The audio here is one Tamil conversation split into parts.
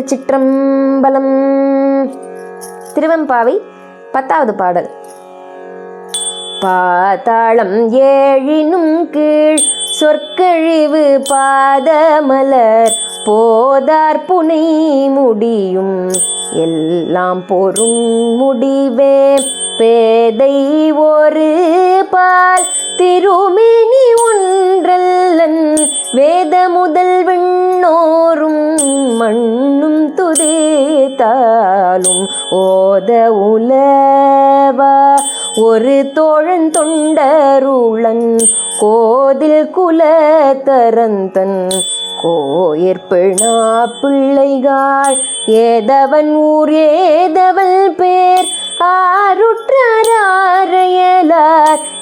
திருச்சிற்றம்பலம். திருவெம்பாவை பத்தாவது பாடல். பாதாளம் ஏழினும் கீழ் சொற்கழிவு பாதமலர் போதார் புனை முடியும். எல்லாம் பொறும் முடிவே பேதை ஒரு பால். திருமேனி ஒன்றல்லன் வேத முதல்வன் துதேத்தாலும் ஓத உலவா. ஒரு தோழன் தொண்டருளன் கோதில் குலத்தரந்தன். கோயிற்பிணா பிள்ளைகாள் ஏதவன் ஊர் ஏதவள் பேர். ஆருற்றாரையலார்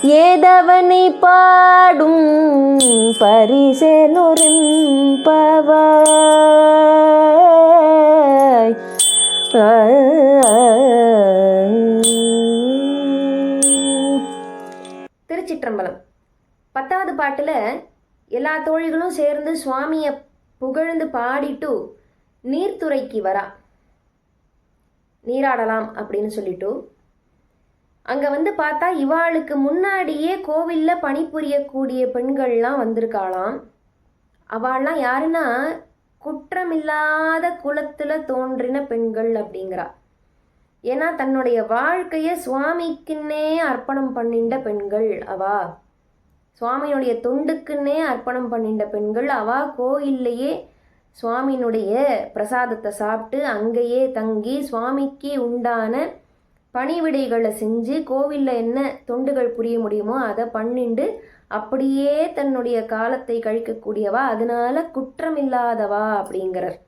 ஏதவனை பாடும் பரிசலொரும் பவாய் திருச்சிற்றம்பலம். பத்தாவது பாட்டில் எல்லா தோழிகளும் சேர்ந்து சுவாமியை புகழ்ந்து பாடிட்டு நீர்த்துறைக்கு வரா. நீராடலாம் அப்படின்னு சொல்லிட்டு. அங்கே வந்து பார்த்தா இவாளுக்கு முன்னாடியே கோவிலில் பணிபுரியக்கூடிய பெண்கள்லாம் வந்திருக்காளாம். அவள்லாம் யாருன்னா குற்றமில்லாத குலத்தில் தோன்றின பெண்கள் அப்படிங்கிறா. ஏன்னா தன்னுடைய வாழ்க்கையை சுவாமிக்குன்னே அர்ப்பணம் பண்ணிண்ட பெண்கள் அவா. சுவாமியினுடைய தொண்டுக்குன்னே அர்ப்பணம் பண்ணிண்ட பெண்கள் அவா. கோயில்லையே சுவாமியினுடைய பிரசாதத்தை சாப்பிட்டு அங்கேயே தங்கி சுவாமிக்கு உண்டான பணிவிடைகளை செஞ்சு கோவிலில் என்ன தொண்டுகள் புரிய முடியுமோ அதை பண்ணிண்டு அப்படியே தன்னுடைய காலத்தை கழிக்கக்கூடியவா? அதனால குற்றமில்லாதவா? அப்படிங்கிறார்.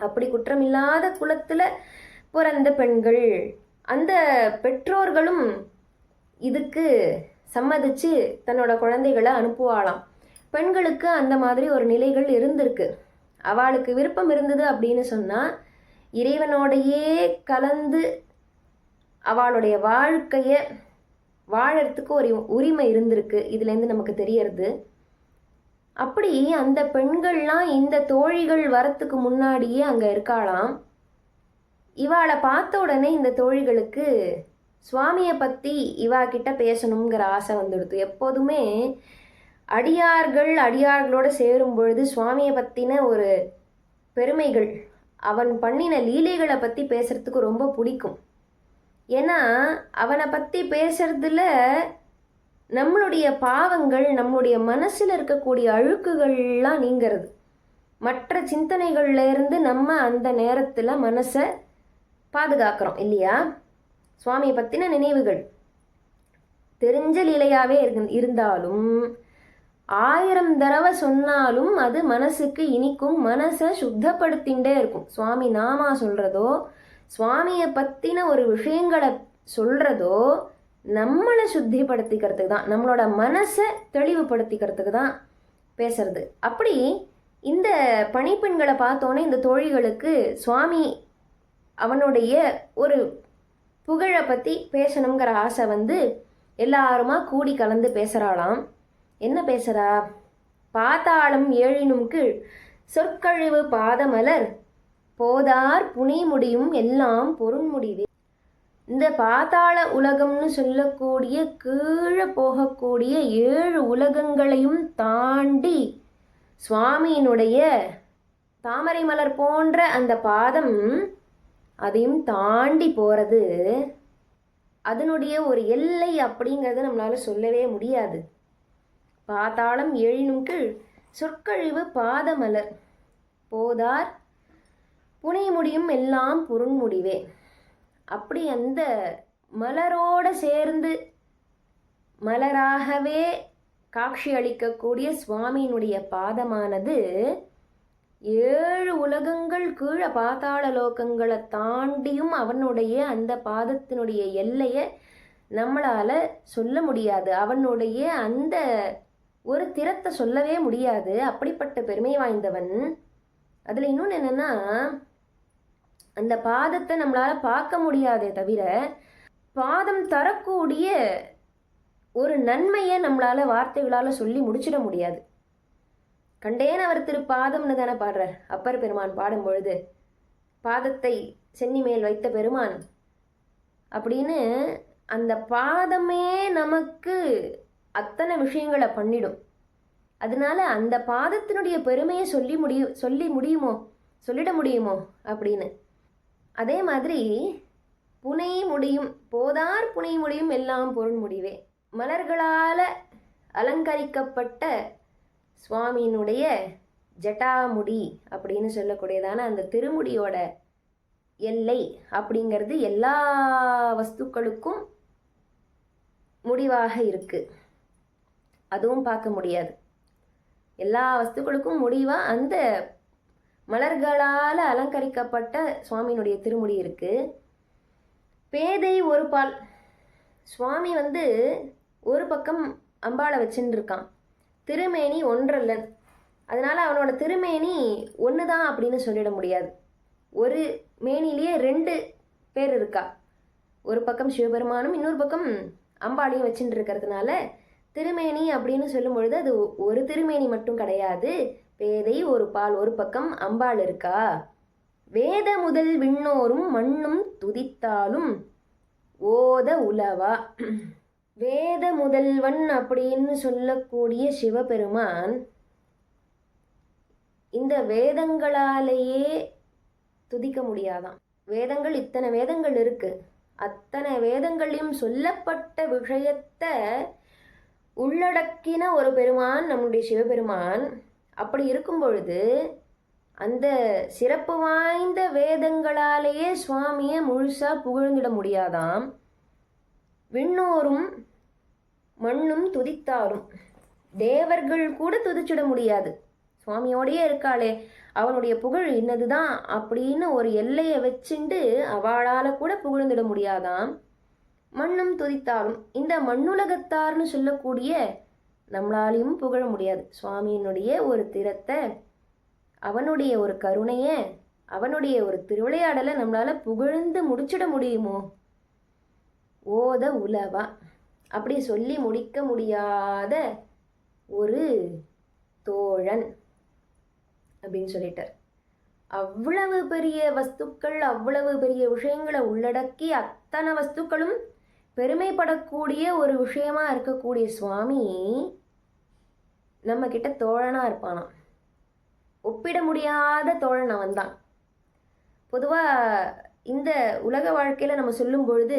அப்படி குற்றமில்லாத குலத்தில் பிறந்த பெண்கள் அந்த பெற்றோர்களும் இதுக்கு சம்மதிச்சு தன்னோட குழந்தைகளை அனுப்புவாளாம். பெண்களுக்கு அந்த மாதிரி ஒரு நிலைகள் இருந்திருக்கு. அவளுக்கு விருப்பம் இருந்தது அப்படின்னு சொன்னால் இறைவனோடையே கலந்து அவளுடைய வாழ்க்கையை வாழறதுக்கு ஒரு உரிமை இருந்திருக்கு. இதுலேருந்து நமக்கு தெரியறது. அப்படி அந்த பெண்கள்லாம் இந்த தோழிகள் வரத்துக்கு முன்னாடியே அங்கே இருக்காளாம். இவாளை பார்த்த உடனே இந்த தோழிகளுக்கு சுவாமியை பற்றி இவா கிட்ட பேசணுங்கிற ஆசை வந்துடுது. எப்போதுமே அடியார்கள் அடியார்களோடு சேரும் பொழுது சுவாமியை பற்றின ஒரு பெருமைகள் அவன் பண்ணின லீலைகளை பற்றி பேசுறதுக்கு ரொம்ப பிடிக்கும். ஏன்னா அவனை பற்றி பேசுறதுல நம்மளுடைய பாவங்கள் நம்மளுடைய மனசில் இருக்கக்கூடிய அழுக்குகள்லாம் நீங்கிறது. மற்ற சிந்தனைகள்ல இருந்து நம்ம அந்த நேரத்தில் மனசை பாதுகாக்கிறோம் இல்லையா? சுவாமியை பற்றின நினைவுகள். தெரிஞ்ச லீலையாகவே இருந்தாலும் ஆயிரம் தடவை சொன்னாலும் அது மனசுக்கு இனிக்கும். மனசை சுத்தப்படுத்திகிட்டே இருக்கும். சுவாமி நாமா சொல்கிறதோ சுவாமியை பற்றின ஒரு விஷயங்களை சொல்கிறதோ நம்மளை சுத்திப்படுத்திக்கிறதுக்கு தான் நம்மளோட மனசை தெளிவுபடுத்திக்கிறதுக்கு தான் பேசுறது. அப்படி இந்த பணிப்பெண்களை பார்த்தோன்னே இந்த தோழிகளுக்கு சுவாமி அவனுடைய ஒரு புகழை பற்றி பேசணுங்கிற ஆசை வந்து எல்லாருமா கூடி கலந்து பேசுகிறாளாம் என்ன பேசுகிறா பாத்தாளம் ஏழினும் கீழ் சொற்கழிவு பாதமலர் போதார் புனை முடியும் எல்லாம் பொருண்முடிவே இந்த பாதாள உலகம்னு சொல்லக்கூடிய கீழே போகக்கூடிய ஏழு உலகங்களையும் தாண்டி சுவாமியினுடைய தாமரை மலர் போன்ற அந்த பாதம் அதையும் தாண்டி போகிறது அதனுடைய ஒரு எல்லை அப்படிங்கிறத நம்மளால் சொல்லவே முடியாது. பாதாளம் எழினும் கீழ் சொற்கழிவு பாதமலர். போதார் புனை முடியும் எல்லாம் பொருண்முடிவே அப்படி அந்த மலரோடு சேர்ந்து மலராகவே காட்சி அளிக்கக்கூடிய சுவாமியினுடைய பாதமானது ஏழு உலகங்கள் கீழே பாதாள லோகங்களை தாண்டியும் அவனுடைய அந்த பாதத்தினுடைய எல்லையை நம்மளால் சொல்ல முடியாது. அவனுடைய அந்த ஒரு திறத்தை சொல்லவே முடியாது. அப்படிப்பட்ட பெருமை வாய்ந்தவன். அதில் இன்னொன்று என்னென்னா அந்த பாதத்தை நம்மளால் பார்க்க முடியாதே தவிர பாதம் தரக்கூடிய ஒரு நன்மையை நம்மளால் வார்த்தைகளால் சொல்லி முடிச்சிட முடியாது. கண்டேன் அவர் திரு பாதம்னு தானே பாடுறார். அப்பர் பெருமான் பாடும் பொழுது பாதத்தை சென்னி மேல் வைத்த பெருமான் அப்படின்னு அந்த பாதமே நமக்கு அத்தனை விஷயங்களை பண்ணிடும். அதனால அந்த பாதத்தினுடைய பெருமையை சொல்லி முடியும் சொல்லி முடியுமோ சொல்லிட முடியுமோ அப்படின்னு. அதே மாதிரி புனை முடியும் போதார் புனை முடியும் எல்லாம் பொருள் முடிவே. மலர்களால் அலங்கரிக்கப்பட்ட சுவாமியினுடைய ஜட்டாமுடி அப்படின்னு சொல்லக்கூடியதான அந்த திருமுடியோட எல்லை அப்படிங்கிறது எல்லா வஸ்துக்களுக்கும் முடிவாக இருக்கு. அதுவும் பார்க்க முடியாது. எல்லா வஸ்துக்களுக்கும் முடிவாக அந்த மலர்களால் அலங்கரிக்கப்பட்ட சுவாமியினுடைய திருமுடி இருக்கு. பேதை ஒரு பால். சுவாமி வந்து ஒரு பக்கம் அம்பாளை வச்சுட்டு இருக்கான் திருமேனி ஒன்றல்லன் அதனால அவனோட திருமேனி ஒன்று தான் அப்படின்னு சொல்லிட முடியாது. ஒரு மேனிலேயே ரெண்டு பேர் இருக்கா. ஒரு பக்கம் சிவபெருமானும் இன்னொரு பக்கம் அம்பாளையும் வச்சுட்டு இருக்கிறதுனால திருமேனி அப்படின்னு சொல்லும் பொழுது அது ஒரு திருமேனி மட்டும் கிடையாது. பேதை ஒரு பால் ஒரு பக்கம் அம்பாள் இருக்கா? வேத முதல் விண்ணோரும் மண்ணும் துதித்தாலும் ஓத உலவா? வேத முதல்வன் அப்படின்னு சொல்லக்கூடிய சிவபெருமான் இந்த வேதங்களாலேயே துதிக்க முடியாதாம் வேதங்கள் இத்தனை வேதங்கள் இருக்கு. அத்தனை வேதங்களையும் சொல்லப்பட்ட விஷயத்த உள்ளடக்கின ஒரு பெருமான் நம்முடைய சிவபெருமான். அப்படி இருக்கும் பொழுது அந்த சிறப்பு வாய்ந்த வேதங்களாலேயே சுவாமியை முழுசாக புகழ்ந்திட முடியாதாம். விண்ணோரும் மண்ணும் துதித்தாரும். தேவர்கள் கூட துதிச்சிட முடியாது. சுவாமியோடையே இருக்காளே அவனுடைய புகழ் இன்னதுதான் அப்படின்னு ஒரு எல்லையை வச்சுண்டு அவளால் கூட புகழ்ந்திட முடியாதாம். மண்ணும் துதித்தாலும் இந்த மண்ணுலகத்தார்னு சொல்லக்கூடிய நம்மளாலையும் புகழ முடியாது. சுவாமியினுடைய ஒரு திறத்தை அவனுடைய ஒரு கருணையை அவனுடைய ஒரு திருவிளையாடலை நம்மளால் புகழ்ந்து முடிச்சிட முடியுமோ? ஓத உலவா. அப்படி சொல்லி முடிக்க முடியாத ஒரு தோழன் அப்படின்னு சொல்லிட்டார். அவ்வளவு பெரிய வஸ்துக்கள் அவ்வளவு பெரிய விஷயங்களை உள்ளடக்கி அத்தனை வஸ்துக்களும் பெருமைப்படக்கூடிய ஒரு விஷயமா இருக்கக்கூடிய சுவாமி நம்ம கிட்ட தோழனா இருப்பானாம். ஒப்பிட முடியாத தோழன் அவன் தான் பொதுவாக இந்த உலக வாழ்க்கையில் நம்ம சொல்லும் பொழுது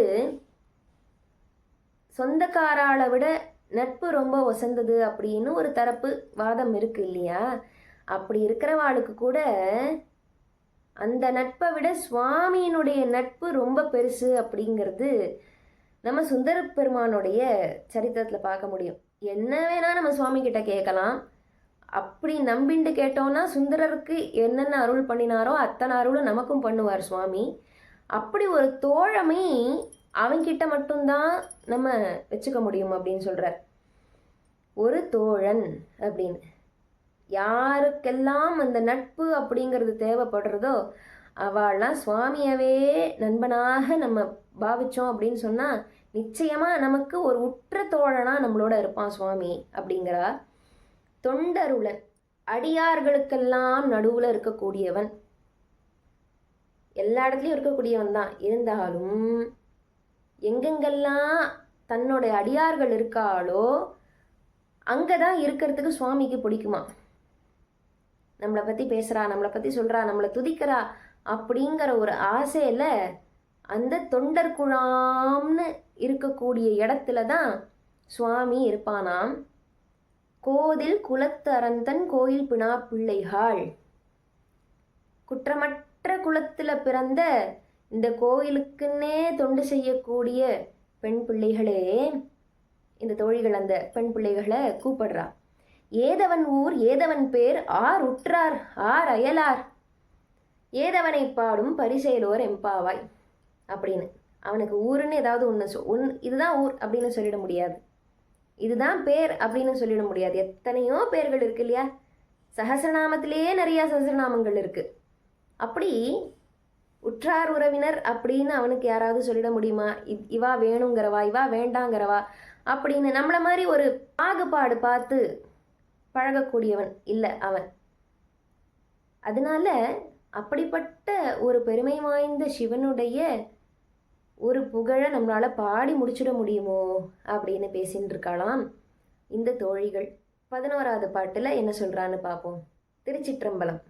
சொந்தக்காராளை விட நட்பு ரொம்ப ஒசந்தது அப்படின்னு ஒரு தரப்பு வாதம் இருக்கு இல்லையா? அப்படி இருக்கிறவாளுக்கு கூட அந்த நட்பை விட சுவாமியினுடைய நட்பு ரொம்ப பெருசு அப்படிங்கிறது நம்ம சுந்தர பெருமானுடைய சரித்திரத்தில் பார்க்க முடியும். என்ன வேணால் நம்ம சுவாமி கிட்ட கேட்கலாம். அப்படி நம்பிண்டு கேட்டோம்னா சுந்தரருக்கு என்னென்ன அருள் பண்ணினாரோ அத்தனை அருளும் நமக்கும் பண்ணுவார் சுவாமி. அப்படி ஒரு தோழமை அவங்கிட்ட மட்டும்தான் நம்ம வச்சுக்க முடியும் அப்படின்னு சொல்கிறார் ஒரு தோழன் அப்படின்னு. யாருக்கெல்லாம் அந்த நட்பு அப்படிங்கிறது தேவைப்படுறதோ அவள்லாம் சுவாமியவே நண்பனாக நம்ம பாவிச்சோம் அப்படின்னு சொன்னால் நிச்சயமாக நமக்கு ஒரு உற்ற தோழனாக நம்மளோட இருப்பான் சுவாமி அப்படிங்கிறா. தொண்டருளன் அடியார்களுக்கெல்லாம் நடுவில் இருக்கக்கூடியவன். எல்லா இடத்துலையும் இருக்கக்கூடியவன் தான். இருந்தாலும் எங்கெங்கெல்லாம் தன்னுடைய அடியார்கள் இருக்காளோ அங்கே தான் இருக்கிறதுக்கு சுவாமிக்கு பிடிக்குமா? நம்மளை பற்றி பேசுகிறா நம்மளை பற்றி சொல்கிறா நம்மளை துதிக்கிறா அப்படிங்கிற ஒரு ஆசையில் அந்த தொண்டர் குழாம்னு இருக்கக்கூடிய இடத்துல தான் சுவாமி இருப்பானாம். கோதில் குலத்து அரந்தன் கோயில் பினா பிள்ளைகள் குற்றமற்ற குலத்தில் பிறந்த இந்த கோயிலுக்குன்னே தொண்டு செய்யக்கூடிய பெண் பிள்ளைகளே இந்த தோழிகள் அந்த பெண் பிள்ளைகளை கூப்பிடுறா. ஏதவன் ஊர் ஏதவன் பேர் ஆர் உற்றார் ஆர் அயலார். ஏதவனை பாடும் பரிசெயலோர் எம்பாவாய் அப்படின்னு. அவனுக்கு ஊருன்னு ஏதாவது ஒன்று சொ ஒன் இதுதான் ஊர் அப்படின்னு சொல்லிட முடியாது. இதுதான் பேர் அப்படின்னு சொல்லிட முடியாது. எத்தனையோ பேர்கள் இருக்கு இல்லையா? சஹசிரநாமத்திலேயே நிறையா சஹசிரநாமங்கள் இருக்குது அப்படி உற்றார் உறவினர் அப்படின்னு அவனுக்கு யாராவது சொல்லிட முடியுமா? இவா வேணுங்கிறவா இவா வேண்டாங்கிறவா? அப்படின்னு நம்மளை மாதிரி ஒரு பாகுபாடு பார்த்து பழகக்கூடியவன் இல்லை அவன். அதனால அப்படிப்பட்ட ஒரு பெருமை வாய்ந்த சிவனுடைய ஒரு புகழை நம்மளால் பாடி முடிச்சிட முடியுமோ அப்படின்னு பேசின்னு இருக்காளாம் இந்த தோழிகள் பதினோராவது பாட்டில் என்ன சொல்கிறான்னு பார்ப்போம். திருச்சிற்றம்பலம்.